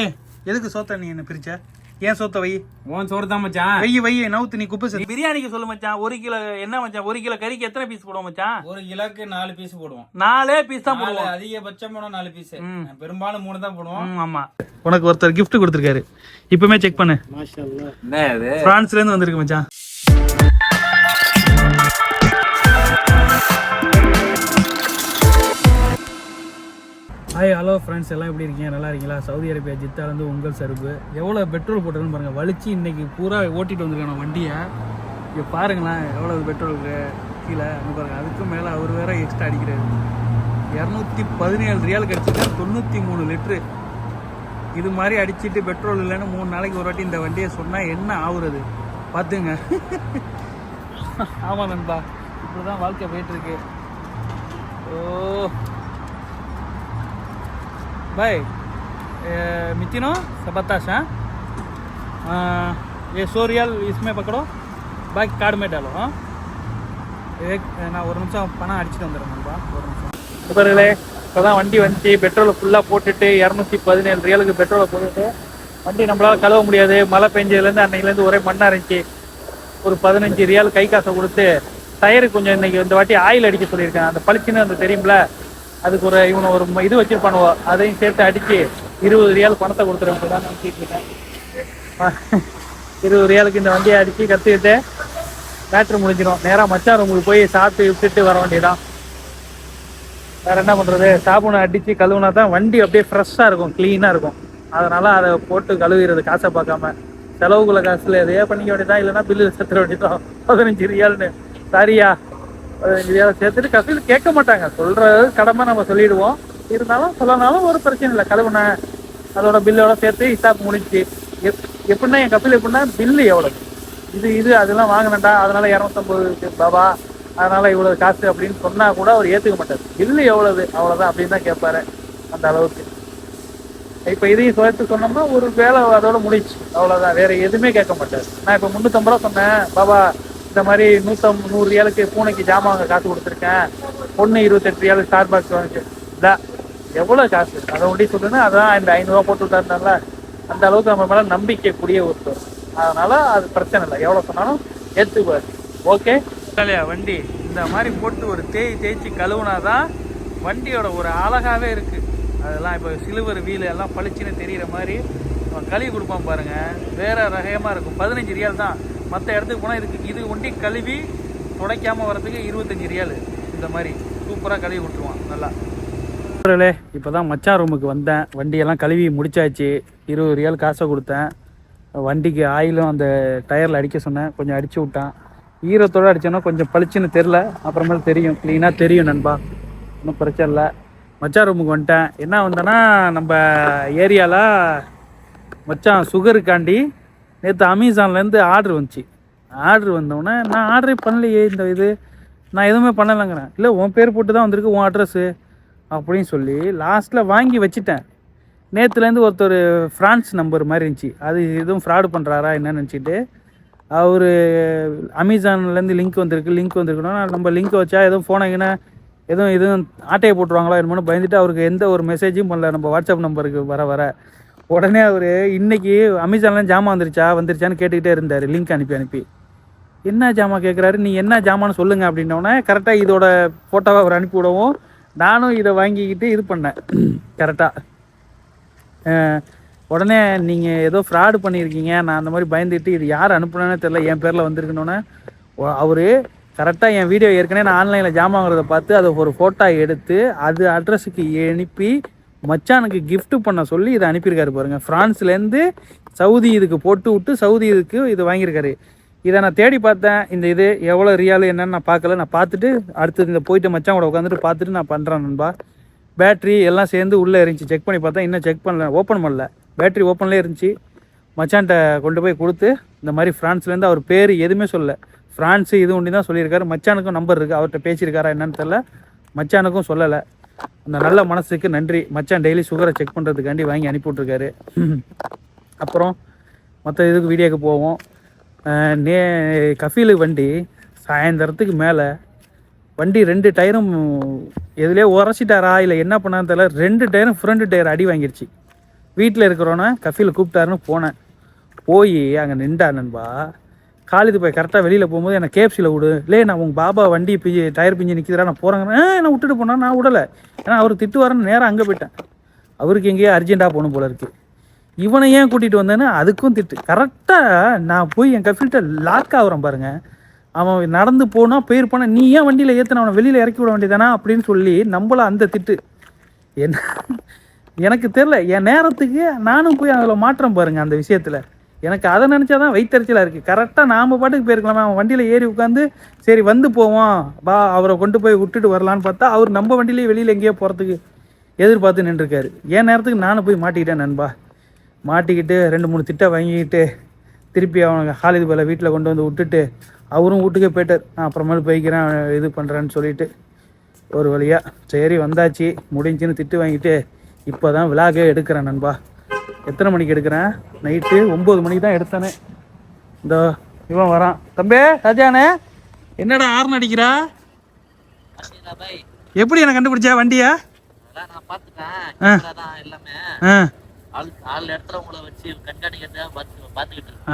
ஏ எதுக்கு சோத்த நீ என்ன பிரிச்ச? ஏன் சோத்த வை? உன் சோறு தான் மச்சான். வை வை நவுத்து நீ குப்பை நீ பிரியாணிக்கு சொல்லு மச்சான். ஒரு கிலோ என்ன மச்சான்? ஒரு கிலோ கறிக்கு எத்தனை பீஸ் போடுவோம் மச்சான்? ஒரு கிலோக்கு நாலு பீஸ் போடுவோம். நாலே பீஸ் தான் போடுவோம். அதிகபட்சம் போடும் நாலு பீஸ். பெரும்பாலும் மூணு தான் போடுவோம். ஆமா. உனக்கு ஒருத்தர் gift கொடுத்துருக்காரு. இப்பவுமே செக் பண்ணு. பிரான்ஸ்ல இருந்து வந்திருக்கு மச்சான். ஹாய் ஹலோ ஃப்ரெண்ட்ஸ் எல்லாம் எப்படி இருக்கீங்க? நல்லா இருக்கீங்களா? சவுதி அரேபியா ஜித்தாலேருந்து உங்கள் சருப்பு. எவ்வளோ பெட்ரோல் போட்டதுன்னு பாருங்கள் வலிச்சு இன்னைக்கு பூரா ஓட்டிட்டு வந்திருக்கான வண்டியை. இங்கே பாருங்களேன் எவ்வளோ பெட்ரோல் கீழே பாருங்கள் அதுக்கும் மேலே அவர் வேற எக்ஸ்ட்ரா அடிக்கிறாரு. இரநூத்தி பதினேழு ரியால் கிடச்சிட்டா தொண்ணூற்றி மூணு லிட்ரு இது மாதிரி அடிச்சிட்டு பெட்ரோல் இல்லைன்னு மூணு நாளைக்கு ஒரு வாட்டி இந்த வண்டியை சொன்னால் என்ன ஆகுறது பார்த்துங்க. ஆமாம் நண்பா இப்படி தான் வாழ்க்கை போயிட்டுருக்கு ஓ. भाई ए, मितिनो सबताश हाँ आ, ये सौ रियल इसमें पकड़ो बाइक कार्ड में डालो हाँ एक நான் ஒரு நிமிஷம் பணம் அடிச்சுட்டு வந்துடுறேன் நண்பா ஒரு நிமிஷம் இவர்களே இப்போதான் வண்டி வந்துச்சு பெட்ரோலை ஃபுல்லாக போட்டுட்டு இரநூத்தி பதினேழு ரியலுக்கு பெட்ரோலை போட்டுட்டு வண்டி நம்மளால கழுவ முடியாது மழை பெஞ்சதுலேருந்து அன்னைக்குலேருந்து ஒரே மண்ணாக இருந்துச்சு ஒரு பதினஞ்சு ரியால் கை காசை கொடுத்து டயருக்கு கொஞ்சம் இன்னைக்கு இந்த வாட்டி ஆயில் அடிக்க சொல்லியிருக்கேன் அந்த பளிச்சுன்னு அந்த தெரியும்ல அதுக்கு ஒரு இவனை ஒரு இது வச்சிருப்பானுவோ அதையும் சேர்த்து அடிச்சு இருபது ரியால் பணத்தை கொடுத்துருவேன் தான் நினச்சிட்டு இருக்கேன். இருபது ரியாலுக்கு இந்த வண்டியை அடிச்சு கற்றுக்கிட்டு பேட்ரி முடிஞ்சிடும். நேராக மச்சான் ரூமுக்கு போய் சாப்பிட்டு விட்டுட்டு வர வேண்டியதான் வேற என்ன பண்றது? சாபுனை அடிச்சு கழுவுனா தான் வண்டி அப்படியே ஃப்ரெஷ்ஷாக இருக்கும் க்ளீனாக இருக்கும். அதனால அதை போட்டு கழுவிடுறது காசை பார்க்காம. செலவுக்குள்ள காசுல எதையோ பண்ணிக்க வேண்டியதான் இல்லைன்னா பில்லு செத்துற வேண்டியதான் பதினஞ்சு ரியால்னு. சரியா? பதினஞ்சு சேர்த்துட்டு கடைசியில் கேட்க மாட்டாங்க. சொல்றது கடமை நம்ம சொல்லிடுவோம். இருந்தாலும் சொல்லனாலும் ஒரு பிரச்சனை இல்லை. கழுவுன அதோட பில்லோட சேர்த்து ஹிசாப் முடிஞ்சு எப் எப்படின்னா என் கப்பில் எப்படின்னா பில்லு எவ்வளவு? இது இது அதெல்லாம் வாங்கினண்டா அதனால இரநூத்தம்பது பாபா. அதனால இவ்வளவு காசு அப்படின்னு சொன்னா கூட அவர் ஏத்துக்க மாட்டார். பில்லு எவ்வளவு? அவ்வளவுதான் அப்படின்னு தான் கேட்பாரு. அந்த அளவுக்கு. இப்ப இதையும் சேர்த்து சொன்னோம்னா ஒரு வேலை அதோட முடிச்சு அவ்வளவுதான். வேற எதுவுமே கேட்க மாட்டார். நான் இப்ப முந்நூத்தம்பது ரூபா சொன்னேன். பாபா இந்த மாதிரி நூத்தம் நூறு ரியாலுக்கு பூனைக்கு ஜாமான் வாங்க காசு கொடுத்துருக்கேன். பொண்ணு இருபத்தெட்டு ரியாலுக்கு ஸ்டார் பாக்ஸ் வாங்கிச்சு. இல்லை எவ்வளோ காசு? அதை ஒண்டி சொல்லுன்னா அதான் இந்த ஐநூறுரூவா போட்டு விட்டாருந்தால அந்த அளவுக்கு நம்ம மேலே நம்பிக்கை கூடிய ஒருத்தர். அதனால அது பிரச்சனை இல்லை. எவ்வளோ சொன்னாலும் ஏற்றுக்குவார் ஓகே இல்லையா வண்டி? இந்த மாதிரி போட்டு ஒரு தேய் தேய்ச்சி கழுவுனாதான் வண்டியோட ஒரு அழகாகவே இருக்குது அதெல்லாம் இப்போ சிலுவர் வீல் எல்லாம் பளிச்சுன்னு தெரியிற மாதிரி கழுவி கொடுப்பான் பாருங்கள் வேறு ரகமாக இருக்கும். பதினஞ்சு ரியால் தான். மற்ற இடத்துக்கு போனால் இதுக்கு இது ஒண்டி கழுவி துடைக்காமல் வரதுக்கு இருபத்தஞ்சி ரியால் இந்த மாதிரி சூப்பராக கழுவி விட்டுருவான் நல்லா. நண்பர்களே இப்போ தான் மச்சான் ரூமுக்கு வந்தேன். வண்டியெல்லாம் கழுவி முடிச்சாச்சு. இருபது ரியால் காசை கொடுத்தேன். வண்டிக்கு ஆயிலும் அந்த டயரில் அடிக்க சொன்னேன். கொஞ்சம் அடிச்சு விட்டான். ஈரத்தோடு அடித்தோன்னா கொஞ்சம் பளிச்சுன்னு தெரில அப்புறமேல தெரியும். க்ளீனாக தெரியும் நண்பா. ஒன்றும் பிரச்சனை இல்லை. மச்சான் ரூமுக்கு வந்துட்டேன். என்ன வந்தேன்னா நம்ம ஏரியாவில் மச்சான் சுகருக்காண்டி நேற்று அமேசான்லேருந்து ஆர்டர் வந்துச்சு. ஆர்டர் வந்தோடனே நான் ஆர்டரே பண்ணலையே இந்த இது. நான் எதுவுமே பண்ணலைங்கிறேன். இல்லை உன் பேர் போட்டு தான் வந்திருக்கு உன் அட்ரஸ்ஸு அப்படின்னு சொல்லி லாஸ்ட்டில் வாங்கி வச்சுட்டேன். நேற்றுலேருந்து ஒருத்தர் ஃப்ரான்ஸ் நம்பர் மாதிரி இருந்துச்சு. அது எதுவும் ஃப்ராடு பண்ணுறாரா என்னன்னு நினச்சிட்டு அவர் அமேசான்லேருந்து லிங்க் வந்திருக்கு லிங்க் வந்திருக்குன்னா நம்ம லிங்க் வச்சா எதுவும் ஃபோனை எதுவும் எதுவும் ஆட்டையை போட்டுருவாங்களா என்னமோ பயந்துட்டு அவருக்கு எந்த ஒரு மெசேஜும் பண்ணல. நம்ம வாட்ஸ்அப் நம்பருக்கு வர வர. உடனே அவர் இன்னைக்கு அமேசான்லாம் ஜாமான் வந்துருச்சா? வந்துருச்சான்னு கேட்டுக்கிட்டே இருந்தார். லிங்க் அனுப்பி அனுப்பி. என்ன ஜாமான்? கேட்குறாரு நீ என்ன ஜாமான்னு சொல்லுங்கள் அப்படின்னோடனே கரெக்டாக இதோட ஃபோட்டோவை அவர் அனுப்பி விடவும் நானும் இதை வாங்கிக்கிட்டு இது பண்ணேன். கரெக்டாக உடனே நீங்கள் ஏதோ ஃப்ராடு பண்ணியிருக்கீங்க. நான் அந்த மாதிரி பயந்துட்டு இது யார் அனுப்புனேன்னு தெரில என் பேரில் வந்திருக்கணுன்னே அவர் கரெக்டாக என் வீடியோ ஏற்கனவே நான் ஆன்லைனில் ஜாமான் பார்த்து அதை ஒரு ஃபோட்டோ எடுத்து அது அட்ரஸுக்கு அனுப்பி மச்சானுக்கு கிஃப்ட் பண்ண சொல்லி இதை அனுப்பியிருக்காரு பாருங்கள் ஃப்ரான்ஸ்லேருந்து சவுதி இதுக்கு போட்டு விட்டு சவுதி இதுக்கு இது வாங்கியிருக்காரு. இதை நான் தேடி பார்த்தேன். இந்த இது எவ்வளோ ரியாலு என்னன்னு நான் பார்க்கல. நான் பார்த்துட்டு அடுத்தது இந்த போயிட்டு மச்சான் கூட உட்காந்துட்டு பார்த்துட்டு நான் பண்ணுறேன் நண்பா. பேட்ரி எல்லாம் சேர்ந்து உள்ளே இருந்துச்சு. செக் பண்ணி பார்த்தா இன்னும் செக் பண்ணல. ஓப்பன் பண்ணல. பேட்ரி ஓப்பன்லேயே இருந்துச்சு. மச்சான்ட்ட கொண்டு போய் கொடுத்து இந்த மாதிரி ஃப்ரான்ஸ்லேருந்து அவர் பேர் எதுவுமே சொல்லலை. ஃப்ரான்ஸு இது ஒண்டி தான் சொல்லியிருக்காரு. மச்சானுக்கும் நம்பர் இருக்குது அவர்கிட்ட பேசியிருக்காரா என்னன்னு தெரில மச்சானுக்கும் சொல்லலை. அந்த நல்ல மனசுக்கு நன்றி. மச்சான் டெய்லி சுகரை செக் பண்ணுறதுக்காண்டி வாங்கி அனுப்பி விட்ருக்காரு அப்புறம் மற்ற இதுக்கு வீடியோக்கு போவோம். நே கஃபீலு வண்டி சாயந்தரத்துக்கு மேலே. வண்டி ரெண்டு டயரும் எதுலேயே உரைச்சிட்டாரா இல்லை என்ன பண்ணான்னு தெரியல. ரெண்டு டயரும் ஃப்ரண்ட் டயர் அடி வாங்கிருச்சு. வீட்டில் இருக்கிறோன்னே கஃபீல் கூப்பிட்டாருன்னு போனேன். போய் அங்கே நின்றா நண்பா. காலேஜ் போய் கரெக்டாக வெளியில் போகும்போது என்னை கேப்சியில் விடு. இல்லை நான் உங்கள் பாபா வண்டி பிஞ்சு டயர் பிஞ்சு நிற்கிறா நான் போகிறேங்க என்ன விட்டுட்டு போனால் நான் விடலை. ஏன்னா அவர் திட்டு வரேன்னு நேராக அங்கே போயிட்டேன். அவருக்கு எங்கேயோ அர்ஜென்ட்டாக போகணும் போல இருக்குது இவனை ஏன் கூட்டிகிட்டு வந்தேன்னு அதுக்கும் திட்டு. கரெக்டாக நான் போய் என் கஃபீல்கிட்ட லாக் ஆகுறேன் பாருங்கள் அவன் நடந்து போனால் போயிருப்பானா நீ ஏன் வண்டியில் ஏற்றின அவனை வெளியில் இறக்கி விட வேண்டியதானா அப்படின்னு சொல்லி நம்மள அந்த திட்டு. என்ன? எனக்கு தெரில என் நேரத்துக்கு நானும் போய் அதில் மாற்றம் பாருங்கள் அந்த விஷயத்தில். எனக்கு அதை நினச்சா தான் வைத்தறிச்சலாக இருக்குது கரெக்டாக நாம் பாட்டுக்கு போயிருக்கலாமே. அவன் வண்டியில் ஏறி உட்காந்து சரி வந்து போவோம். பா அவரை கொண்டு போய் விட்டுட்டு வரலான்னு பார்த்தா அவர் நம்ம வண்டியிலேயே வெளியில் எங்கேயோ போகிறதுக்கு எதிர்பார்த்து நின்றுருக்காரு. என் நேரத்துக்கு நானும் போய் மாட்டிக்கிட்டேன் நண்பா? மாட்டிக்கிட்டு ரெண்டு மூணு திட்டை வாங்கிக்கிட்டு திருப்பி அவனுக்கு ஹாலிது போல வீட்டில் கொண்டு வந்து விட்டுட்டு அவரும் வீட்டுக்கே போயிட்டார். நான் அப்புறமேல் போய்க்கிறேன் இது பண்ணுறேன்னு சொல்லிட்டு ஒரு வழியாக சரி வந்தாச்சு முடிஞ்சுன்னு திட்டு வாங்கிட்டு இப்போ தான் விலாகே எடுக்கிறேன் நண்பா. எத்தனை மணிக்கு எடுக்கிறேன்? நைட்டு ஒம்பது மணிக்கு தான் எடுத்தேனே. இந்த இவன் வரான். தம்பி ராஜானே என்னடா ஆர்ன் அடிக்கிறா? எப்படி என்ன கண்டுபிடிச்சா வண்டியா?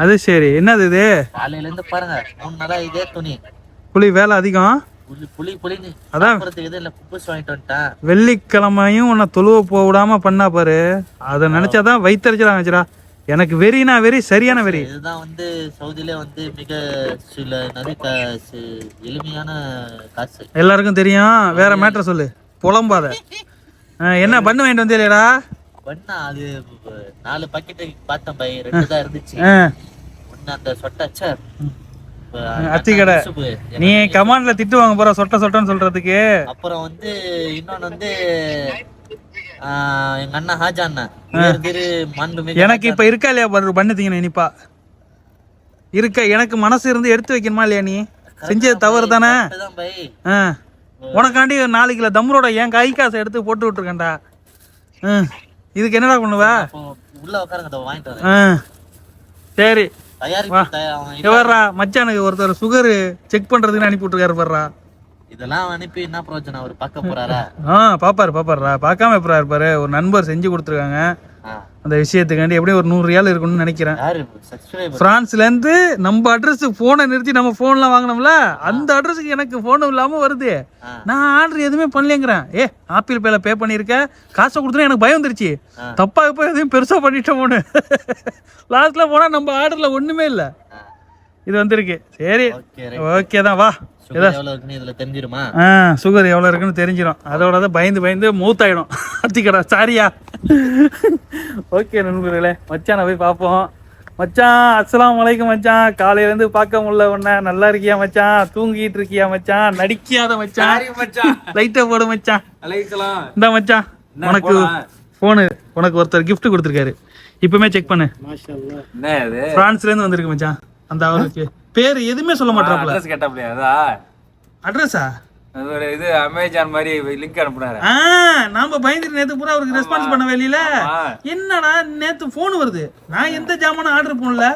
அது சரி. என்னது இது? காலையில இருந்து பாருங்க மூணு நாளா இதே துணி. புலி வேலை அதிகம்? புளி புளி அதான். வெள்ளிக்கிழமையும் உன்னை தொழுவ போக விடாம பண்ணா பாரு. அதை நினைச்சாதான் வயிற்றுச்சலாம் ஆச்சுடா எனக்கு வெறினா வெறி சரியான வெறி. இதுதான் வந்து சவுதியிலே வந்து மிக சில நிறைய எளிமையான காசு. எல்லாருக்கும் தெரியும். வேற மேட்ரை சொல்லு. புலம்பாத. என்ன பண்ணு வாங்கிட்டு வந்தியலடா பண்ணா அது நாலு பாக்கெட்டு பார்த்தேன் பை ரெண்டு தான் இருந்துச்சு. ஒண்ணு அந்த சொட்டாச்சா அத்தி கடை. நீ கமாண்ட்ல திட்டு வாங்க போற சொட்ட சொட்டன்னு சொல்றதுக்கு. அப்புறம் வந்து இன்னொன்னு வந்து எங்க அண்ணா ஹாஜா அண்ணன் எனக்கு இப்ப இருக்கா இல்லையா பண்ணு தீங்க இனிப்பா. இருக்க? எனக்கு மனசு இருந்து எடுத்து வைக்கணுமா இல்லையா நீ? செஞ்சது தவறு தானே? உனக்காண்டி ஒரு நாலு கிலோ தம்ரோட என் கை காசை எடுத்து போட்டு விட்டுருக்கேன்டா. இதுக்கு என்னடா பண்ணுவ? உள்ள உட்காருங்க சரி. எவர்ரா மச்சானுக்கு ஒருத்தர் சுகரு செக் பண்றதுக்கு அனுப்பி விட்டுருக்காரு பாருடா இதெல்லாம் அனுப்பி என்ன பிரயோஜனம்? அவர் பார்க்க போறாரா? ஆ பாப்பாரு பாப்பாருடா பார்க்காம எப்பரா இருப்பாரு? ஒரு நண்பர் செஞ்சு கொடுத்துருக்காங்க. அந்த விஷயத்துக்காண்டி எப்படியும் ஒரு நூறு ரியால் இருக்கும்னு நினைக்கிறேன். இருந்து நம்ம அட்ரஸ் போனை நிறுத்தி நம்ம போன்லாம் வாங்கினோம்ல அந்த அட்ரஸுக்கு எனக்கு போனும் இல்லாம வருது. நான் ஆர்டர் எதுவுமே பண்ணலங்கிறேன் ஏ ஆப்பிள் பேல பே பண்ணியிருக்கேன் காசை கொடுத்தா எனக்கு பயம் வந்துருச்சு. ஆ. தப்பா போய் எதையும் பெருசா பண்ணிட்டோமோன்னு லாஸ்ட்ல போனா நம்ம ஆர்டர்ல ஒண்ணுமே இல்ல. இது வந்திருக்கு. சரி. ஓகே தான் வா. சுகர் எவ்வளவு இருக்குன்னு இதுல தெரிஞ்சிருமா? ஆ சுகர் எவ்வளோ இருக்குன்னு தெரிஞ்சிடும் அதோட தான் பயந்து பயந்து மூத்தாயிடும். அத்திக்கடா சாரியா. ஓகே நண்பர்களே மச்சானை போய் பார்ப்போம். மச்சான் அஸ்ஸலாமு அலைக்கும் மச்சான். காலையிலேருந்து பார்க்க முடியல உன்ன. நல்லா இருக்கியா மச்சான்? தூங்கிட்டு இருக்கியா மச்சான்? நடிக்காத மச்சான். சாரி மச்சான். லைட்டை போடு மச்சான். இந்த மச்சான். உனக்கு? ஃபோனு உனக்கு ஒருத்தர் gift கொடுத்துருக்காரு. இப்பவுமே செக் பண்ணு. என்ன இது? பிரான்ஸ்ல இருந்து வந்திருக்கு மச்சான். அந்த அவருக்கு பேர் எதுவுமே சொல்ல மாட்டாப்ல அட்ரஸ் கேட்டாப்லையா அதா? அட்ரஸா ஒரு இது அமேசான் மாதிரி லிங்க் அனுப்புனாரு. நாம பயந்துட்டு நேத்து பூரா அவருக்கு ரெஸ்பான்ஸ் பண்ண வெளியில ஆமா. என்னடா நேத்து போன் வருது. நான் எந்த ஜாமானும் ஆர்டர் பண்ணல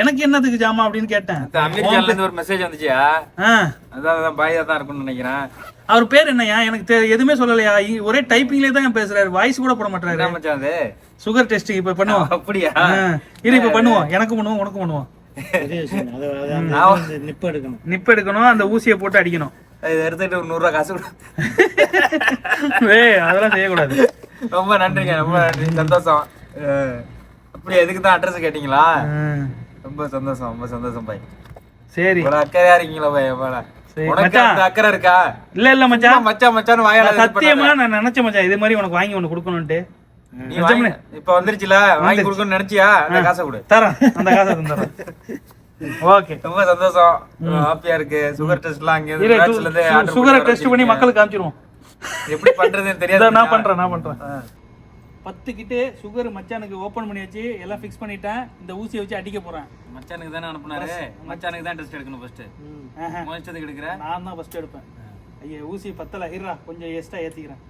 எனக்கு என்னதுக்கு ஜாமான் அப்படின்னு கேட்டேன். அமெரிக்கால இருந்து ஒரு மெசேஜ் வந்துச்சியா? அதான் அதான் பாயா தான் இருக்கும்னு நினைக்கிறேன். அவர் பேர் என்னய்யா? எனக்கு எதுவுமே சொல்லலையா? ஒரே டைப்பிங்லேயே தான் பேசுறாரு. வாய்ஸ் கூட போட மாட்டாரு சுகர் டெஸ்ட் இப்ப பண்ணுவோம். அப்படியா? இரு இப்ப பண்ணுவோம். எனக்கும் பண்ணுவோம் உனக்கும் பண்ணுவோம். நிப் எடுக்கணும். அந்த ஊசியை போட்டு அடிக்கணும். இதை எடுத்துட்டு ஒரு நூறுரூவா காசு கொடு. ஏய் அதெல்லாம் செய்யக்கூடாது. ரொம்ப நன்றிங்க ரொம்ப நன்றி. சந்தோஷம். அப்படி எதுக்கு தான் அட்ரஸ் கேட்டீங்களா? ரொம்ப சந்தோஷம் ரொம்ப சந்தோஷம் பாய். சரி. அக்கறையா இருக்கீங்களா பாய்? உனக்கு. அந்த அக்கறை இருக்கா? இல்ல இல்ல மச்சான். மச்சான் மச்சான் வாயால சத்தியமா. நான் நினைச்சேன் மச்சான். இது மாதிரி உனக்கு வாங்கி ஒண்ணு கொடுக்கணும்ட்டு நீ வாங்கி இப்ப வந்துருச்சுல வாங்கி கொடுக்கணும்னு நினைச்சியா? அந்த காசை கொடு. தரேன். அந்த காசை தந்துடுறேன் ஓகே. ரொம்ப சந்தோஷம். ஹாப்பியா இருக்கு. சுகர் டெஸ்ட்லாம் அங்க இருந்து சுகரை டெஸ்ட் பண்ணி மக்களுக்கு காமிச்சிருவோம். எப்படி பண்றதுன்னு தெரியாது நான் பண்றேன் நான் பண்றேன். பத்து கிட்டு சுகர் மச்சானுக்கு ஓபன் பண்ணியாச்சு. எல்லாம் ஃபிக்ஸ் பண்ணிட்டேன். இந்த ஊசியை வச்சு அடிக்க போறேன். மச்சானுக்கு தானே அனுப்புனாரு? மச்சானுக்கு தான் டெஸ்ட் எடுக்கணும் ஃபர்ஸ்ட் ஆஹா. மோச்சத்துக்கு எடுக்கிற? நான் தான் ஃபர்ஸ்ட் எடுப்பேன். ஐயா ஊசி பத்தல. கொஞ்சம் எக்ஸ்ட்ரா ஏத்திக்கிறேன்.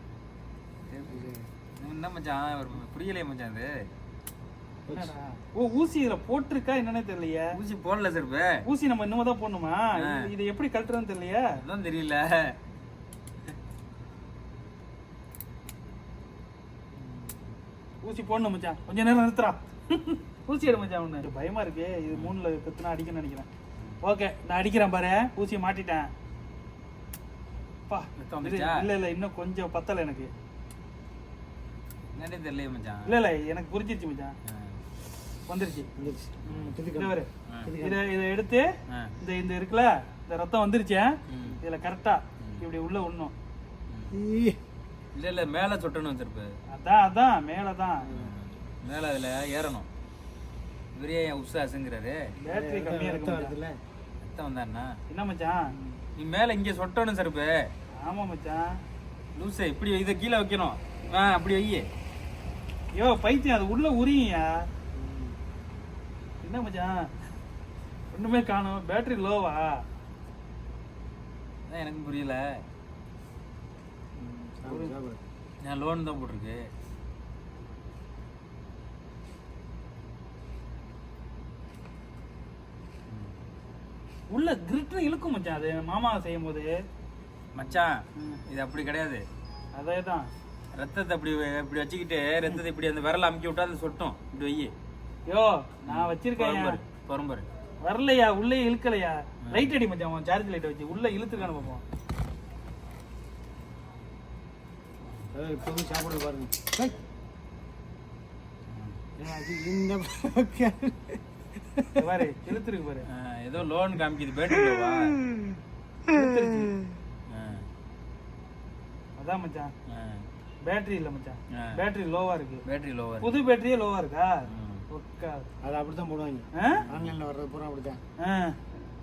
என்ன மச்சான்? ஒரு புரியலையே மச்சான் என்னடா? ஓ ஊசி இதுல போட்டிருக்கா என்னன்னே தெரியலையே. ஊசி போடல சிறப்பு ஊசி நம்ம இன்னும் தான் போடணுமா? இது- எப்படி கழட்டுறதுன்னு தெரியலையே. அதான் தெரியல. ஊசி போடணும் மச்சான். கொஞ்ச நேரம் நிறுத்துறா ஊசி எடு மச்சான் ஒன்று பயமா இருக்கு. இது மூணுல கத்துனா அடிக்கணும்னு நினைக்கிறேன். ஓகே நான் அடிக்கிறேன் பாரு. ஊசியை மாட்டிட்டேன்? இல்ல இல்ல இன்னும் கொஞ்சம் பத்தல எனக்கு. என்னடே தெரியல மச்சான். இல்ல இல்ல எனக்கு புரிஞ்சிருச்சு மச்சான். வந்துருச்சு. வந்துருச்சு. இதுக்கு இதை எடுத்து. இந்த இந்த இருக்குல்ல இந்த ரத்தம் வந்துருச்சு. இதுல கரெக்டா இப்படி உள்ள உண்ணும். இல்ல இல்ல மேல சொட்டணும் வச்சிருப்பு. அதான் அதான் மேலதான் மேல அதுல ஏறணும். இவரே என் உஷா அசுங்கிறாரு. பேட்டரி கம்மியா இருக்கு ரத்தம் வந்தாருண்ணா என்ன? மச்சான்? நீ மேல இங்க சொட்டணும் செருப்பு ஆமா மச்சான். லூசே இப்படி இதை கீழே வைக்கணும். ஆ அப்படி வை ஐயோ பைத்தியம் அது உள்ள உரியா என்ன மச்சான்? ஒண்ணுமே காணும். பேட்டரி லோவா அதான் எனக்கு புரியல. நான் லோன் தான் போட்டிருக்கு. உள்ள கிரிட்னு இழுக்கும் மச்சான் அது மாமா செய்யும் போது மச்சான். இது அப்படி கிடையாது. அதே தான் ரத்தத்தை அப்படி இப்படி வச்சுக்கிட்டு ரத்தத்தை இப்படி அந்த விரல அமுக்கி விட்டா அது சொட்டும். இப்படி வை. யோ நான் வச்சிருக்கேன். பரம்பரு வரலையா? உள்ளே இழுக்கலையா? லைட் அடி மச்சான் உன் சார்ஜ் லைட் வச்சு. உள்ள இழுத்துக்கான பார்ப்போம் அதாவது இப்போது சாப்பிடு பாருங்க. இந்த பாரு இழுத்துருக்கு பாரு. ஏதோ லோன் காமிக்குது இழுத்துருச்சு அதான் மச்சான். பேட்டரி இல்ல மச்சான். பேட்டரி லோவா இருக்கு. பேட்டரி லோவர் புது பேட்டரியே லோவா இருக்கா? ஒக்கா. அது அப்படித்தான் போடுவாங்க. ஆ? ஆன்லைன்ல வர்றது பூரா அப்படித்தான். ஆ.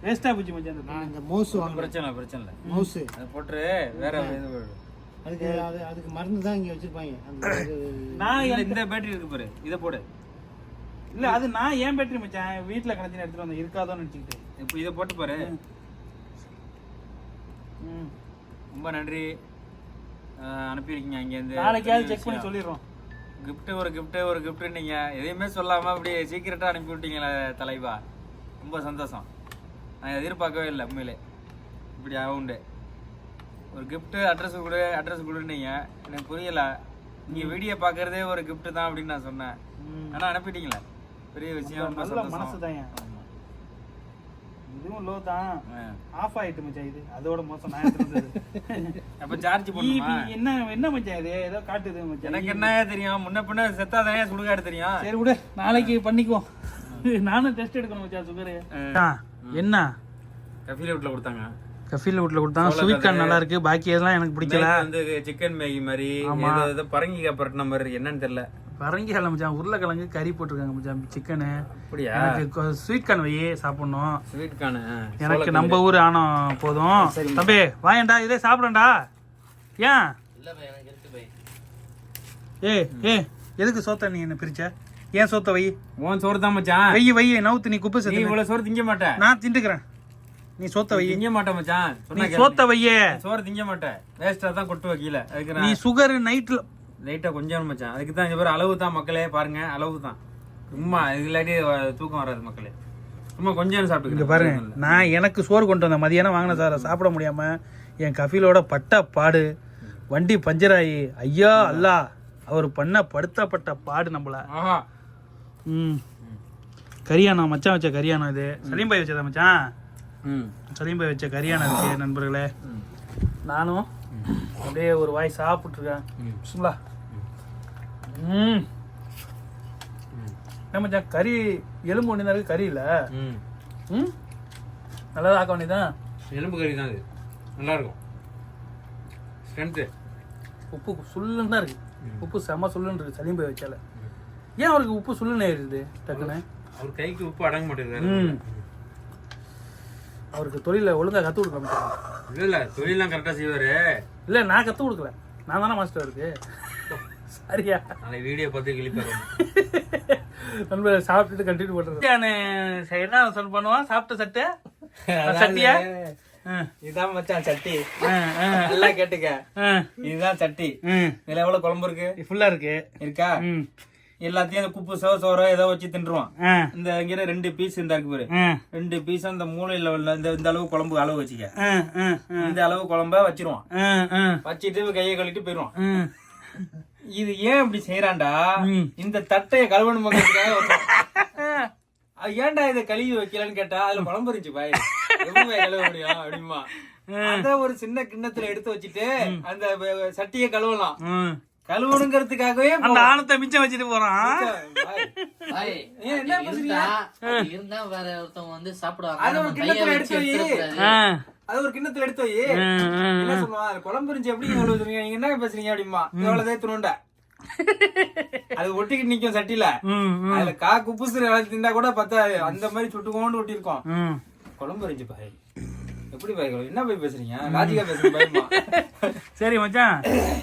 வேஸ்டா போச்சு மச்சான் அந்த நான் இந்த மவுஸ் வாங்குறேன். பிரச்சனை இல்லை பிரச்சனை இல்லை. மவுஸ் அதை போட்டு வேற. அதுக்கு அது அதுக்கு மருந்து தான் இங்க வச்சிருப்பாங்க. நான் இந்த பேட்டரி இருக்கு பாரு. இதை போடு. இல்ல அது நான் ஏன் பேட்டரி மச்சான்? வீட்ல கணச்சு எடுத்துட்டு வந்தேன். இருக்காதோன்னு நினைச்சுக்கிட்டு இப்போ இதை போட்டு பாரு. ம். ரொம்ப நன்றி. அனுப்பியிருக்கீங்க அங்கேருந்து நாளைக்காவது செக் பண்ணி சொல்லிடுறோம். gift ஒரு gift ஒரு gift நீங்க எதையுமே சொல்லாம அப்படியே சீக்கிரட்டா அனுப்பி விட்டீங்களே தலைவா. ரொம்ப சந்தோஷம். நான் எதிர்பார்க்கவே இல்லை உண்மையிலே. இப்படி ஆகுண்டு. ஒரு gift அட்ரஸ் கொடு அட்ரஸ் கொடுன்னீங்க. எனக்கு புரியல. நீங்க வீடியோ பார்க்கறதே ஒரு gift தான் அப்படின்னு நான் சொன்னேன். ம். ஆனா அனுப்பிட்டீங்களே. பெரிய விஷயம் ரொம்ப நல்ல மனசு தான். இதுவும் லோ தான். ஆஃப் ஆயிட்டு மச்சான் இது. அதோட மோசம் நான் அப்ப சார்ஜ் பண்ணுமா EB என்ன என்ன மச்சான் இது? ஏதோ காட்டுது மச்சான். எனக்கு என்ன தெரியும்? முன்ன பின்ன செத்தாதானே சுடுகாடு தெரியும்? சரி விடு நாளைக்கு பண்ணிக்குவோம். நானும் டெஸ்ட் எடுக்கணும் மச்சான் சுகரு என்ன? கஃபீல வீட்டுல கொடுத்தாங்க. கஃபீல் வீட்ல கொடுத்தாங்க ஸ்வீட் கார்ன் நல்லா இருக்கு. பாக்கி எல்லாம் எனக்கு பிடிக்கல. வந்து சிக்கன் மேகி மாதிரி ஏதோ ஏதோ பரங்கிக்காய் பரட்டின மாதிரி என்னன்னு தெரியல. பரங்கி இல்லை மச்சான் உருளைக்கிழங்கு கறி போட்டிருக்காங்க மச்சான் சிக்கனு அப்படியா? எனக்கு ஸ்வீட் கார்ன் வை சாப்பிடணும். ஸ்வீட் கானு எனக்கு நம்ம ஊர் ஆனம் போதும். தம்பி வாயேன்டா இதே சாப்பிடண்டா ஏன்? ஏய் ஏய் எதுக்கு சோத்த நீ என்ன பிரிச்ச? ஏன் சோத்த வை? உன் சோறு தான் மச்சான். வை வை நவுத்து நீ குப்பை நீ சேர்த்து இவ்வளவு சோறு திங்க மாட்ட. நான் திண்டுக்கிறேன் நீ சோத்த வை திங்க மாட்ட மச்சான். நீ. சோத்த வையே. சோறு திங்க மாட்ட. வேஸ்டா தான் கொட்டு வைக்கல அதுக்கு நீ சுகர் நைட்ல லைட்டா கொஞ்சம் மச்சான். அதுக்கு தான் இந்த பேர் அளவு தான் மக்களே பாருங்க அளவு தான். சும்மா இது இல்லாட்டி தூக்கம் வராது மக்களே. சும்மா கொஞ்சம் இங்க சாப்பிட்டு பாரு நான் எனக்கு சோறு கொண்டு வந்தேன் மதியானம் வாங்கின சார் சாப்பிட முடியாம என் கஃபீலோட பட்ட பாடு வண்டி பஞ்சராயி ஐயா அல்லா அவர் பண்ண படுத்தப்பட்ட பாடு நம்மள. ம். கரியானா மச்சான் வச்ச கரியானா இது. சலீம் பாய் வச்சதா மச்சான்? ம். சலீம் பாய் வச்ச கரியானா இருக்கு நண்பர்களே. நானும் அப்படியே ஒரு வாய் சாப்பிட்ருக்கேன் சும்லா ம். மச்சான் கறி எலும்பு ஒன்று இருக்கு கறி இல்லை? ம். நல்லதா ஆக்க வேண்டியதான் எலும்பு கறி தான் இது நல்லா இருக்கும் ஸ்ட்ரென்த்து உப்பு சுல்லுன்னு தான் இருக்கு. உப்பு செம சுல்லுன்னு இருக்கு சலீம் பாய் வச்சால. ஏன் அவருக்கு உப்பு சுல்லுன்னு ஏறிடுது டக்குன்னு? அவர் கைக்கு உப்பு அடங்க மாட்டேங்குது அவருக்கு தொழில ஒழுங்கா கத்து கொடுக்க மாட்டாங்க இல்ல இல்ல தொழிலாம் கரெக்டா செய்வாரு. இல்ல நான் கத்து கொடுக்கல. நான் தானே மாஸ்டர் இருக்கு. சரியா? நாளைக்கு வீடியோ பார்த்து கிளிப்பாரு நண்பர் சாப்பிட்டுட்டு கண்டினியூ பண்றது. என்ன சொல் பண்ணுவான்? சாப்பிட்ட சட்டை? சட்டியா? இதான் மச்சான் சட்டி. நல்லா கேட்டுக்க. இதுதான் சட்டி. ம். இதுல எவ்வளவு குழம்பு இருக்கு? ஃபுல்லா இருக்கு. இருக்கா? எல்லாத்தையும் அந்த குப்பு சோ சோறோ ஏதோ வச்சு தின்றுவான். இந்த இங்க ரெண்டு பீஸ் இந்த இருக்கு பாரு. ரெண்டு பீஸ் அந்த உள்ள இந்த இந்த அளவு குழம்பு அளவு வச்சுக்க. இந்த அளவு குழம்ப வச்சிருவான். வச்சிட்டு கையை கழுவிட்டு போயிடுவான். ம். இது ஏன் இப்படி செய்யறான்டா. இந்த தட்டைய கழுவணும் ஏன்டா இதை கழுவி வைக்கலன்னு கேட்டா அதுல குழம்பு இருந்துச்சு பாய் பாய் கழுவ முடியும் அப்படிமா அத ஒரு சின்ன கிண்ணத்துல எடுத்து வச்சுட்டு அந்த சட்டியை கழுவலாம். கழுவணுங்கிறதுக்காகவே அந்த ஆணத்தை மிச்சம் வச்சுட்டு போறான். என்ன? இருந்தா வேற ஒருத்தவங்க வந்து சாப்பிடுவாங்க. அது ஒரு கிண்ணத்துல எடுத்து வை. அது ஒரு கிண்ணத்துல எடுத்து வை. என்ன சொல்லுவான் குழம்பு இருந்துச்சு எப்படி சொல்றீங்க நீங்க என்ன பேசுறீங்க அப்படிமா எவ்வளவு தேத்துணுண்ட அது ஒட்டிக்கிட்டு நிக்கும் சட்டில அதுல கா குப்புசுற வேலை திண்டா கூட பத்தாது. அந்த மாதிரி சுட்டு கொண்டு ஒட்டிருக்கோம். குழம்பு இருந்துச்சு பாய். எப்படி பாய் குழம்பு? என்ன போய் பேசுறீங்க? லாஜிக்கா பேசுறீங்க சரி மச்சான்.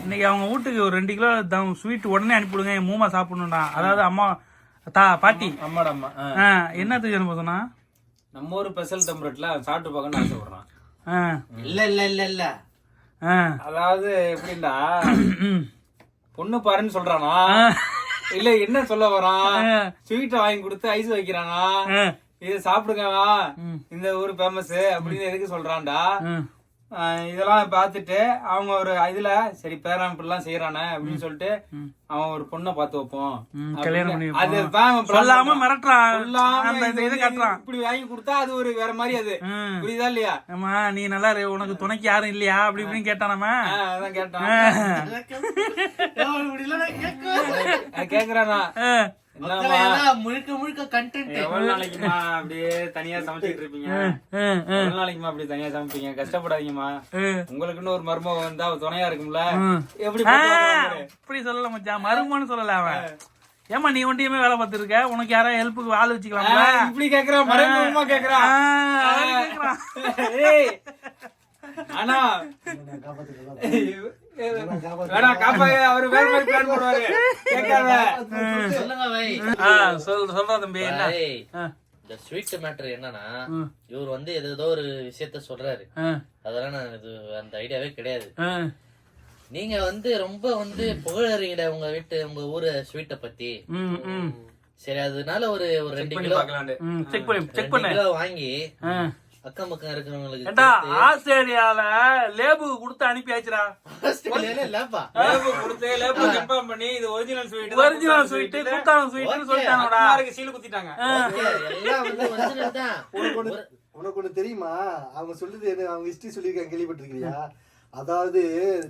இன்னைக்கு அவங்க வீட்டுக்கு ஒரு ரெண்டு கிலோ தம் ஸ்வீட் உடனே அனுப்பிவிடுங்க. என் மூமா சாப்பிடணும்டா. அதாவது அம்மா தா பாட்டி. அம்மாடா அம்மா. என்னத்துக்கு அனுப்ப சொன்னா நம்ம ஊர் ஸ்பெஷல் தம்பரட்ல சாப்பிட்டு பார்க்கணும்னு ஆசைப்படுறான். ஆ, இல்ல இல்ல இல்ல இல்ல. ஆ, அதாவது எப்படின்னா. பொண்ணு பாருன்னு சொல்றானா? இல்ல என்ன சொல்ல வரான்? ஸ்வீட்டை வாங்கி கொடுத்து ஐஸ் வைக்கிறானா? இது சாப்பிடுங்கவா. இந்த ஊர் ஃபேமஸ் அப்படின்னு எதுக்கு சொல்றான்டா? இதெல்லாம் பார்த்துட்டு அவங்க ஒரு இதுல சரி பேரன் இப்படிலாம் செய்யறானே அப்படின்னு சொல்லிட்டு அவன் ஒரு பொண்ணை பார்த்து வைப்போம். plan சொல்லாம. மிரட்டுறான். இப்படி வாங்கி கொடுத்தா அது ஒரு வேற மாதிரி அது. புரியுதா இல்லையா? ஆமா நீ நல்லா உனக்கு துணைக்கு யாரும் இல்லையா? அப்படி இப்படின்னு கேட்டானாம அதான் கேட்டான். அது கேக்குறானா முழுக்க முழுக்க கண்டென்ட் எவ்வளவு நாளைக்குமா அப்படியே தனியா சமைச்சிட்டு இருப்பீங்க? எவ்வளவு நாளைக்குமா அப்படி தனியா சமைப்பீங்க? கஷ்டப்படாதீங்கம்மா. உங்களுக்குன்னு ஒரு மர்மம் வந்தா துணையா இருக்கும்ல? எப்படி. இப்படி சொல்லல மச்சான். மருமன்னு சொல்லல அவன். ஏமா நீ ஒண்டியுமே வேலை பார்த்திருக்க? உனக்கு யாராவது ஹெல்ப்புக்கு ஆள் வச்சுக்கலாம்ல? இப்படி கேக்குறான். மறைமுகமா கேக்குறான். ஆனா வேணாம் காப்பா அவரு வேற மாதிரி பிளான் போடுவாரு. கேட்காத. சொல்லுங்க வை. ஆ, சொல் சொல்றா தம்பி என்ன? பாய், ஆ, இந்த ஸ்வீட் மேட்டர் என்னன்னா. இவர் வந்து ஏதோ ஒரு விஷயத்த சொல்றாரு. அதெல்லாம் நான் இது அந்த ஐடியாவே கிடையாது. நீங்க வந்து ரொம்ப வந்து புகழறீங்க உங்க வீட்டு உங்க ஊரு ஸ்வீட்டை பத்தி. சரி அதனால ஒரு ஒரு ரெண்டு கிலோ செக் பண்ணு செக் பண்ணு. கிலோ வாங்கி. அக்கம் பக்கம் இருக்கிறவங்களுக்கு ஏண்டா ஆஸ்திரேலியால லேபுக்கு கொடுத்து அனுப்பியாச்சுடா. ஆஸ்திரேலியால இல்லப்பா லேபு கொடுத்து லேபு கன்ஃபார்ம் பண்ணி இது ஒரிஜினல் ஸ்வீட் ஒரிஜினல் ஸ்வீட் குத்தான ஸ்வீட்னு சொல்லிட்டானோடா சீல் குத்திட்டாங்க. எல்லாம் வந்து original தான் உனக்கு ஒண்ணு தெரியுமா? அவங்க சொல்லுது என்ன அவங்க ஹிஸ்டரி சொல்லியிருக்காங்க கேள்விப்பட்டிருக்கிறியா? அதாவது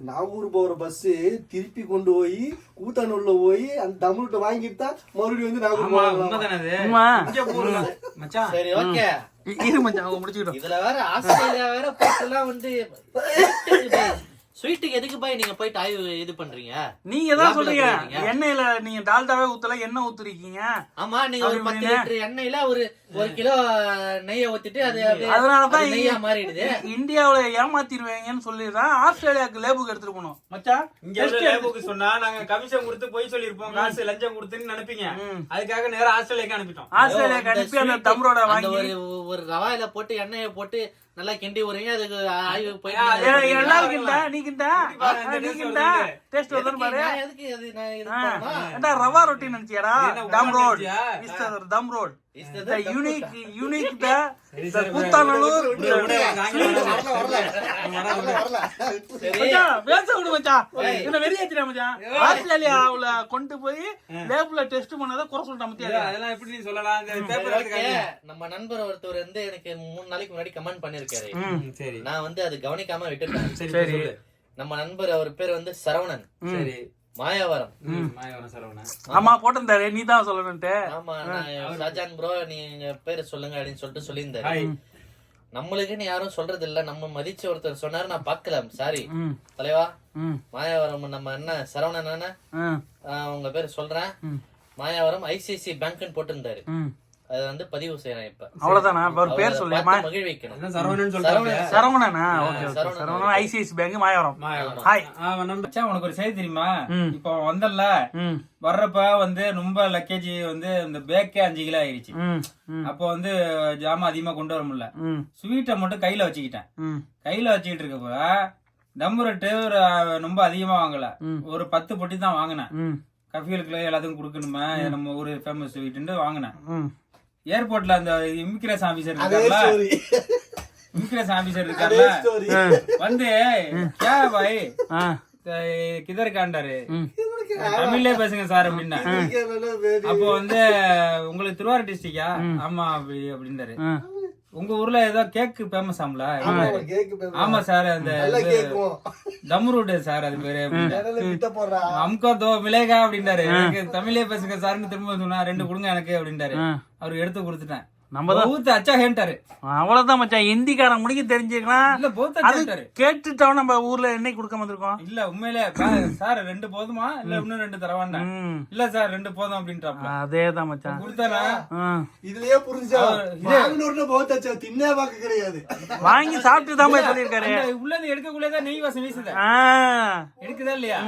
நாகூர் போற பஸ் திருப்பி கொண்டு போய் கூத்தானூர்ல போய் அந்த தமிழ்கிட்ட வாங்கிட்டு தான் மறுபடியும் வந்து நாகூர் ஆமா போகலாம் சரி ஓகே. இரு மச்சான் அவங்க முடிச்சுக்கிட்டோம் இதுல வேற ஆஸ்திரேலியா வேற போட்டுலாம் வந்து ஸ்வீட்டுக்கு எதுக்கு போய் நீங்க போயிட்டு ஆய்வு இது பண்றீங்க நீங்க தான் சொல்றீங்க. எண்ணெயில நீங்க டால்டாவே ஊத்தல எண்ணெய் ஊத்துறீங்க ஆமா நீங்க ஒரு பத்து. லிட்டர் எண்ணெயில ஒரு ஒரு கிலோ நெய்ய ஊத்திட்டு அது அதனாலதான் அது நெய்யா மாறிடுது. இந்தியாவுல ஏமாத்திடுவேங்கன்னு சொல்லிதான் ஆஸ்திரேலியாவுக்கு லேபுக்கு எடுத்துட்டு போனோம். மச்சான் இங்க லேபுக்கு சொன்னா நாங்க கமிஷன் கொடுத்து போய் சொல்லிருப்போம் காசு லஞ்சம் கொடுத்துன்னு நினைப்பீங்க. அதுக்காக நேரா ஆஸ்திரேலியாக்கு அனுப்பிட்டோம். ஆஸ்திரேலியாக்கு அனுப்பி அந்த தம்ரோட வாங்கி ஒரு ஒரு ரவாயில போட்டு எண்ணெயை போட்டு நல்லா கிண்டி விடுறீங்க அதுக்கு ஆய்வு போய். கிண்டா? நீ கிண்டா? நீ கிண்டா. டேஸ்ட் எதுக்கு பாரு. எதுக்கு அது நான் ரவா ரொட்டி நினைச்சியாடா? உருளை ரோட்? மிஸ்டர் தம் ரோட் பேச விடு மச்சான். என்ன மச்சான். ஆஸ்திரேலியாவுல கொண்டு போய் லேப்ல டெஸ்ட் பண்ணதை குறை சொல்லிட்டான் மத்தியா அதெல்லாம் எப்படி நீ சொல்லலாம்? நம்ம நண்பர் ஒருத்தர் வந்து எனக்கு மூணு நாளைக்கு முன்னாடி கமெண்ட் பண்ணிருக்காரு சரி. நான் வந்து அது கவனிக்காம விட்டுட்டேன். சரி. நம்ம நண்பர் அவர் பேர் வந்து சரவணன். சரி. மாயாவரம். சரவணன் ஆமா போட்டிருந்தாரு. நீ தான் சொல்லணும்ட்டு ஆமா ஷாஜான் ப்ரோ நீங்க பேரை சொல்லுங்க அப்படின்னு சொல்லிட்டு சொல்லியிருந்தாரு. நம்மளுக்குன்னு யாரும் சொல்றது இல்ல நம்ம மதிச்ச ஒருத்தர் சொன்னாரு நான் பார்க்கல. சாரி தலைவா? மாயாவரம் நம்ம என்ன சரவணன் உங்க பேர் சொல்றேன். மாயாவரம் ஐசிஐசி பேங்க்னு போட்டிருந்தாரு. அது வந்து பதிவு செய்யறேன் இப்ப. அவ்வளவுதானா? பேர் அவரை சொல்லு பார்த்து மகிழ் வைக்கணும் சரவணன் சரவணன் சொல்றாங்க சரவணனா? Okay okay Saravanan. Saravanan ICICI bank Mayavaram. Mayavaram. Hi. மச்சான், உனக்கு ஒரு செய்தி தெரியுமா. இப்போ வந்தல்ல வர்றப்ப வந்து ரொம்ப லக்கேஜ் வந்து இந்த பேக்கே அஞ்சு கிலோ ஆயிடுச்சு. அப்போ வந்து ஜாமான் அதிகமா கொண்டு வர முடியல. ஸ்வீட்டை மட்டும் கையில வச்சுக்கிட்டேன். கையில வச்சுக்கிட்டு இருக்கப்ப தம் ரொட்டு ஒரு ரொம்ப அதிகமா வாங்கல. ஒரு பத்து பொட்டி தான் வாங்கினேன். ம். கஃபிகளுக்கு எல்லாத்துக்கும் கொடுக்கணுமே? நம்ம ஊரு ஃபேமஸ் ஸ்வீட்டுன்னு வாங்கினேன். ஏர்போர்ட்ல அந்த இமிகிரேஷன் ஆபீசர் இருக்கார்ல? இமிகிரேஷன் ஆபீசர் இருக்கார்ல? வந்து கே பாய்? ஆ. கிதர் காண்டாரு ம். தமிழ்லயே பேசுங்க சார் அப்படின்னா அப்போ வந்து உங்களுக்கு திருவாரூர் டிஸ்ட்ரிக்டா ஆமா அப்படி அப்படின்றாரு ஆ. உங்க ஊர்ல ஏதோ கேக் ஃபேமஸ் ஆம்ல ஆமா சார் அந்த தம்ரூட் சார் அது பேரு. அம்கோ தோ மிளகா அப்படின்றாரு எனக்கு தமிழ்லயே பேசுங்க சார்னு திரும்ப சொன்னா ரெண்டு கொடுங்க எனக்கு அப்படின்றாரு. அவருக்கு எடுத்து கொடுத்துட்டேன். நம்ம தான் பௌத்த அச்சா ஹேன்ட்டாரு அவ்வளவுதான் மச்சான். ஹிந்திக்காரன் முடிக்க தெரிஞ்சுக்கலாம். இல்ல பௌத்த அது ஹேன்ட்டாரு கேட்டுட்டோம் நம்ம ஊர்ல என்னைக்கு கொடுக்க வந்திருக்கோம்? இல்ல உண்மையிலே சார் ரெண்டு போதுமா? இல்ல இன்னும் ரெண்டு தரவாண்டா. இல்ல சார் ரெண்டு போதும் அப்படின்றாப்ல. அதேதான் மச்சான். கொடுத்தாரா? ஆ. இதுலயே புரிஞ்சா வாங்கினோட பௌத்தாச்சா தின்னே பார்க்க கிடையாது. வாங்கி சாப்பிட்டு தான் போய் அந்த உள்ளது எடுக்கக்குள்ளேதான் நெய் வாசம் வீசுது. ஆ. எடுக்குதா இல்லையா.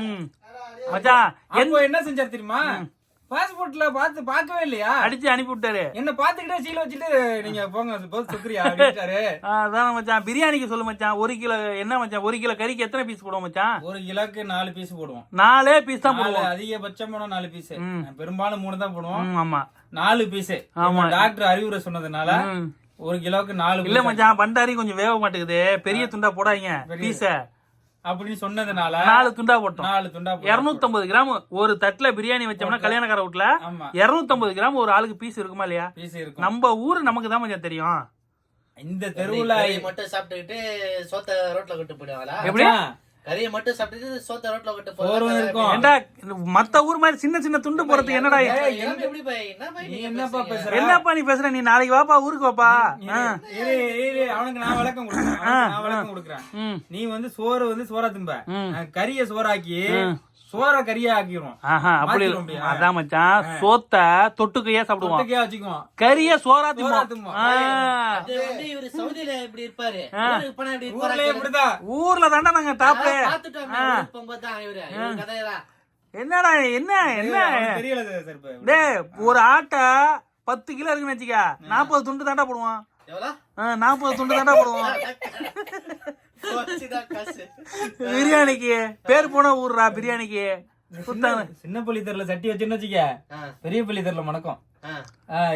மச்சான் அப்போ என்ன செஞ்சாரு தெரியுமா? பாஸ்போர்ட்ல பார்த்து பார்க்கவே இல்லையா? அடிச்சு அனுப்பி விட்டாரு. என்ன பாத்துக்கிட்டே சீல வச்சுட்டு நீங்க போங்க போது சுக்ரியா அப்படின்ட்டாரு. அதான் மச்சான். பிரியாணிக்கு சொல்லு மச்சான். ஒரு கிலோ என்ன மச்சான்? ஒரு கிலோ கறிக்கு எத்தனை பீஸ் போடுவோம் மச்சான்? ஒரு கிலோக்கு நாலு பீஸ் போடுவோம். நாலே பீஸ் தான் போடுவோம். அதிகபட்சம் போனா நாலு பீஸ் பெரும்பாலும் மூணு தான் போடுவோம். ஆமா. நாலு பீஸ் டாக்டர் அறிவுரை சொன்னதுனால. ஒரு கிலோக்கு நாலு இல்ல மச்சான் பண்டாரி கொஞ்சம் வேக மாட்டேங்குது. பெரிய துண்டா போடாதீங்க. பீஸ அப்படின்னு சொன்னதுனால நாலு துண்டா போட்டோம். நாலு துண்டா போட்டோம். இருநூத்தம்பது கிராம் ஒரு தட்டுல பிரியாணி வச்சோம்னா கல்யாணக்கார வீட்டுல இருநூத்தம்பது கிராம் ஒரு ஆளுக்கு பீஸ் இருக்குமா இல்லையா? பீஸ் இருக்கும். நம்ம ஊரு நமக்கு தான் மச்சான் தெரியும். இந்த தெருவுல கறியை மட்டும் சாப்பிட்டுக்கிட்டு சோத்த ரோட்ல கொண்டு போயிடுவாங்களா? எப்படி கறியை மட்டும் சாப்பிட்டுட்டு சோத்த ரோட்ல கொண்டு சோறு இருக்கும். மத்த ஊர் மாதிரி சின்ன சின்ன துண்டு போறதுக்கு என்னடா என்னப்பா நீ பேசுற? நீ நாளைக்கு வாப்பா ஊருக்கு வாப்பா. அவனுக்கு நான் விளக்கம் நான் விளக்கம் கொடுக்குறேன். நீ வந்து சோறு வந்து சோறா திம்ப. நான் கறிய சோறாக்கி சோற கறியா ஆக்கிடுவோம் ஆஹா அப்படி? அதான் மச்சான் சோத்த தொட்டுக்கையே சாப்பிடுவோம் தொட்டுக்கையா வச்சுக்குவோம் கறிய சோறா திம்போம் இவரு சவுதியில இப்படி இருப்பாரு? இப்படிதான். ஊர்ல தாண்டா நாங்க பாத்துட்டோம் என்னடா என்ன என்ன. டேய் ஒரு ஆட்டை பத்து கிலோ இருக்குன்னு வச்சுக்க. நாற்பது துண்டு தாண்டா போடுவான். நாற்பது துண்டு தாண்டா காசு. பிரியாணிக்கு பேர் போன ஊர்ரா பிரியாணிக்கு. சின்ன பள்ளி தெருல சட்டி வச்சுன்னு வச்சுக்க. பெரிய பள்ளி தெருல மணக்கம்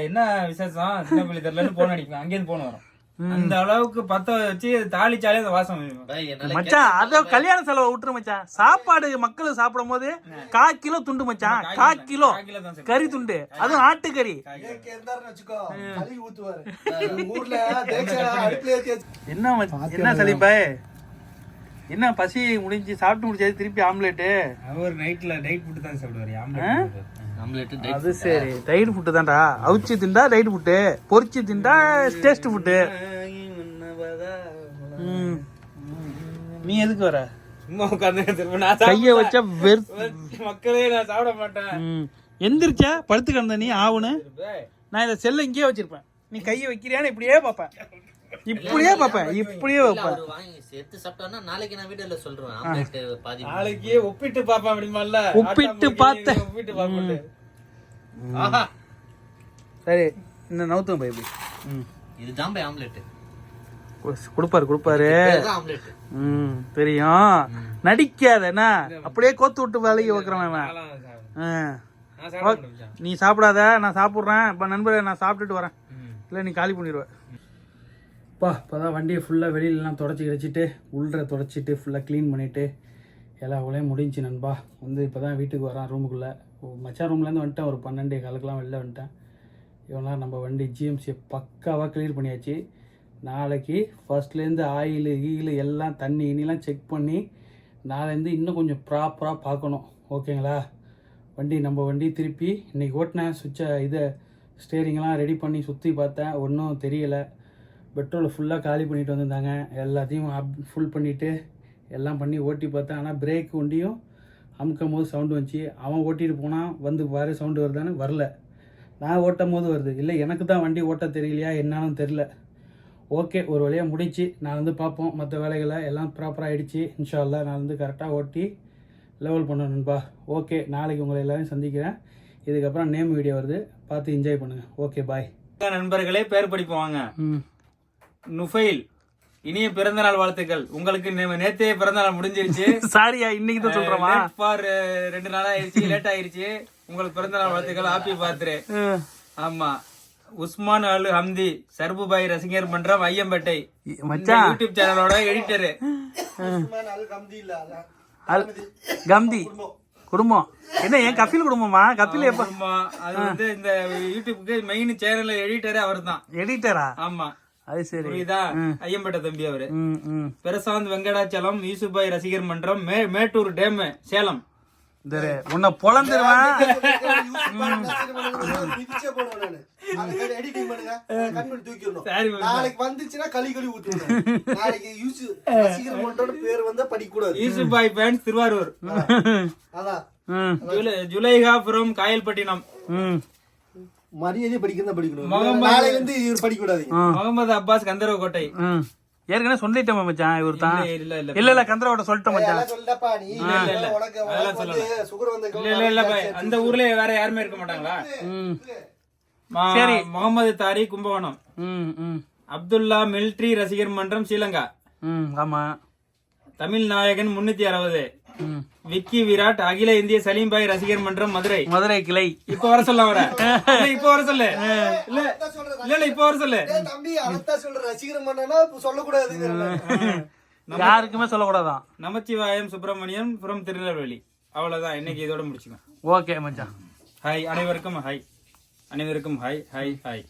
என்ன விசேஷம்? சின்ன பள்ளி தெருல போன் அடிப்பேன் அங்கேருந்து போன் வரும். அந்த அளவுக்கு பத்த வச்சு தாளிச்சாலே அந்த வாசம் மச்சான் அத கல்யாண செலவை விட்டுரு மச்சான். சாப்பாடு மக்கள் சாப்பிடும் போது கால் கிலோ துண்டு மச்சான். கால் கிலோ. கறி துண்டு. அடுப்புல ஏத்தி வச்சு- என்ன மச்சான், என்ன சலிப்பாய் என்ன பசி முடிஞ்சு சாப்பிட்டு முடிச்சாது திருப்பி ஆம்லேட்டு? அவர் நைட்ல நைட் ஃபுட் தான் சாப்பிடுவாரு ஆம்லெட் அது சரி. டைட் ஃபுட்டு தான்டா. அவிச்சு திண்டா டைட் ஃபுட்டு பொரிச்சு திண்டா டேஸ்ட் ஃபுட்டு நீ எதுக்கு வர? சும்மா உட்கார்ந்து கைய வச்சா வெறு மக்களே நான் சாப்பிட மாட்டேன். ம். எந்திரிச்ச படுத்து கிடந்த நீ ஆவுன்னு? நான் இந்த செல்ல இங்கேயே வச்சிருப்பேன். நீ கையை வைக்கிறியான்னு இப்படியே பார்ப்பேன். இப்படியே பார்ப்பேன் இப்படியே வாங்கி சேர்த்து சாப்பிட்டாருன்னா நாளைக்கு நான் வீடியோல சொல்றேன் ஆம்லெட் பாதி நாளைக்கு ஒப்பிட்டு பாப்பேன் அப்படிமால ஒப்பிட்டு பார்த்தேன். ஒப்பிட்டு பாப்பேன் சரி இந்த நவுத்தம் பை இப்படி. ம். இதுதான் பை ஆம்லெட். கொடுப்பாரு கொடுப்பாரு. ம் தெரியும். நடிக்காத என்ன? அப்படியே கோத்து விட்டு வேலைக்கு வைக்கிறவன் நீ சாப்பிடாத நான் சாப்பிட்றேன். இப்போ நண்பரை நான் சாப்பிட்டுட்டு வரேன். இல்லை நீ காலி பண்ணிடுவேன் அப்பா இப்போ தான் வண்டியை ஃபுல்லாக வெளியிலலாம் தொடச்சி கிடச்சிட்டு உள்ளே தொடச்சிட்டு ஃபுல்லாக க்ளீன் பண்ணிவிட்டு எல்லா வேலையும் முடிஞ்சு நண்பா. வந்து இப்போ தான் வீட்டுக்கு வரேன் ரூமுக்குள்ளே மச்சான் ரூம்லேருந்து வந்துட்டேன். ஒரு பன்னெண்டு காலுக்கெலாம் வெளில வந்துட்டேன். இவெல்லாம் நம்ம வண்டி ஜிஎம்சியை பக்காவாக க்ளியர் பண்ணியாச்சு. நாளைக்கு ஃபஸ்ட்லேருந்து ஆயில் கீயில் எல்லாம் தண்ணி இனிலாம் செக் பண்ணி நாளைந்து இன்னும் கொஞ்சம் ப்ராப்பராக பார்க்கணும். ஓகேங்களா? வண்டி நம்ம வண்டி திருப்பி இன்றைக்கி ஓட்டினேன். சுவிட்சை இதை ஸ்டேரிங்லாம் ரெடி பண்ணி சுற்றி பார்த்தேன். ஒன்றும் தெரியலை. பெட்ரோலை ஃபுல்லாக காலி பண்ணிட்டு வந்திருந்தாங்க. எல்லாத்தையும் அப் ஃபுல் பண்ணிவிட்டு எல்லாம் பண்ணி ஓட்டி பார்த்தேன் ஆனால் பிரேக் ஒண்டியும் அமுக்கும் போது சவுண்டு வந்துச்சு. அவன் ஓட்டிட்டு போனான் வந்து பாரு சவுண்டு வருதான்னு வரல. நான் ஓட்டும் போது வருது. இல்லை எனக்கு தான் வண்டி ஓட்ட தெரியலையா என்னன்னு தெரில ஓகே ஒரு வழியாக முடிச்சு நான் வந்து பார்ப்போம் மற்ற வேலைகளை எல்லாம் ப்ராப்பராக ஆயிடுச்சு. இன்ஷா அல்லாஹ் நான் வந்து கரெக்டாக ஓட்டி லெவல் பண்ணணும்பா ஓகே நாளைக்கு உங்களை எல்லாரையும் சந்திக்கிறேன். இதுக்கப்புறம் நேம் வீடியோ வருது. பார்த்து என்ஜாய் பண்ணுங்கள் ஓகே பாய் நண்பர்களே பேர் படிப்போம் வாங்க. ம். நுஃபைல் இனிய பிறந்த நாள் வாழ்த்துக்கள். உங்களுக்கு நே- நேத்தே பிறந்த நாள் முடிஞ்சிருச்சு. சாரியா இன்னைக்கு தான் for, uh, ரெண்டு நாள் ஆயிருச்சு லேட் ஆயிருச்சு. உங்களுக்கு பிறந்த நாள் வாழ்த்துக்கள் ஹாப்பி பர்த்டே ஆமா. உஸ்மான் அல் ஹம்தி சர்புபாய் ரசிகர் மன்றம் ஐயம்பேட்டை. மச்சான் யூடியூப் சேனலோட எடிட்டரு உஸ்மான் அல் கம்தி குடும்பம். என்ன என் கபில் குடும்பமா? கபில் எப்ப அது வந்து இந்த யூடியூப்க்கு மெயின் சேனல் எடிட்டரே அவர் தான் எடிட்டரா ஆமா. அது சரி. புரியுதா? ஐயம்பேட்டை தம்பி அவரு. பிரசாந்த் வெங்கடாச்சலம் யூசுபாய் ரசிகர் மன்றம் மே மேட்டூர் டேம் சேலம். இந்த உன்னை பொழந்துருவேன். நாளைக்கு வந்துச்சுன்னா களி களி ஊத்துவேன். நாளைக்கு யூசு ரசிகர் மன்றம்னு பேர் வந்தா படிக்கக்கூடாது. யூசுபாய் ஃபேன்ஸ் திருவாரூர். அதான். ம். ஜுலை ஜுலைஹாபுரம் காயல்பட்டினம். ம் மரியாதையா படிக்கிறதா படிக்கணும். நாளைக்கு வந்து இவர் படிக்கக்கூடாதுங்க. முகமது அப்பாஸ் கந்தரவக்கோட்டை ம் ஏற்கனவே சொல்லிட்டேன் மச்சான் இவர் தான். இல்ல, இல்ல இல்ல. இல்ல இல்ல கந்தரோட சொல்லிட்டேன் மச்சான். சொல்லிட்டப்பா நீ. உனக்கு உனக்கு வந்து சுகர் வந்த இல்ல இல்ல இல்ல பாய். அந்த ஊர்ல வேற யாருமே இருக்க மாட்டாங்களா? சரி. முகமது தாரி கும்பகோணம். ம் ம். அப்துல்லா மிலிட்ரி ரசிகர் மன்றம் ஸ்ரீலங்கா. ம் ஆமா. தமிழ் நாயகன் முன்னூத்தி அறுபது. விக்கி விராட் அகில இந்திய சலீம் பாய் ரசிகர் மன்றம் மதுரை. மதுரை கிளை. இப்ப வர சொல்ல வர. இப்ப வர சொல்லு. இல்ல. இல்ல இப்ப வர சொல்லு. தம்பி அதைத்தான் சொல்ற. ரசிகர் மன்னனா இப்ப சொல்லக்கூடாதுங்கிறேன். யாருக்குமே சொல்லக்கூடாதான். நமச்சிவாயம் சுப்பிரமணியம் புறம் திருநெல்வேலி. அவ்வளவுதான். இன்னைக்கு இதோட முடிச்சுக்கோங்க ஓகே மச்சான். ஹாய் அனைவருக்கும் ஹாய் அனைவருக்கும் ஹாய் ஹாய் ஹாய்